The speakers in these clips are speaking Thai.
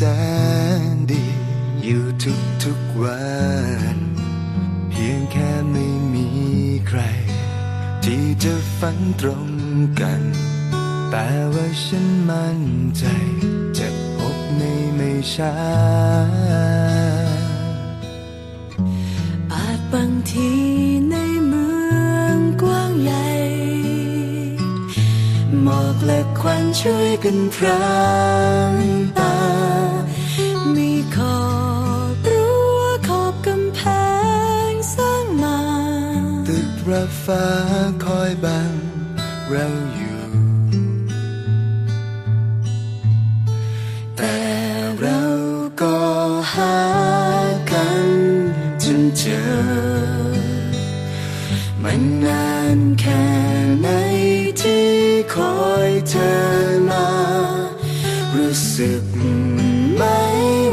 แสนดี อยู่ทุกทุกวัน เพียงแค่ไม่มีใคร ที่จะฝันตรงกัน แต่ว่าฉันมั่นใจ จะพบในไม่ช้าอาจบางทีในเมืองกว้างใหญ่หมอกและควันช่วยกันพรางตา ระฟ้าคอยบังเราอยู่ แต่เราก็หากันจนเจอ มันนานแค่ไหนที่คอยเธอมา รู้สึกไหม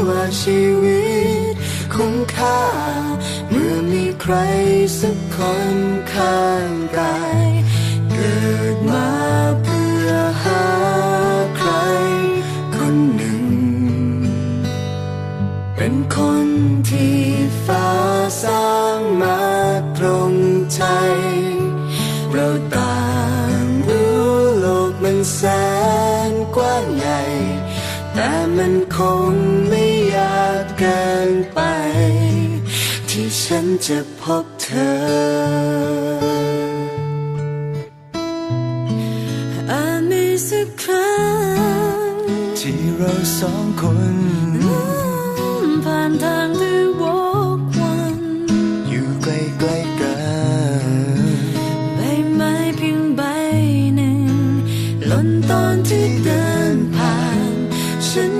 ว่าชีวิตคุ้มค่า ใครสักคนข้างกายเกิดมาเพื่อหาใครคนหนึ่ง เป็นคนที่ฟ้าสร้างมาตรงใจ เราต่างรู้โลกมันแสนกว้างใหญ่ แต่มันคงไม่ยากเกินไป จะพบเธอ อาจมีสักครั้ง ที่เราสองคนผ่านทางที่วกวัน อยู่ใกล้ใกลกัน ใบไม้เพียงใบหนึ่งหล่นตอนที่เดินผ่าน ฉัน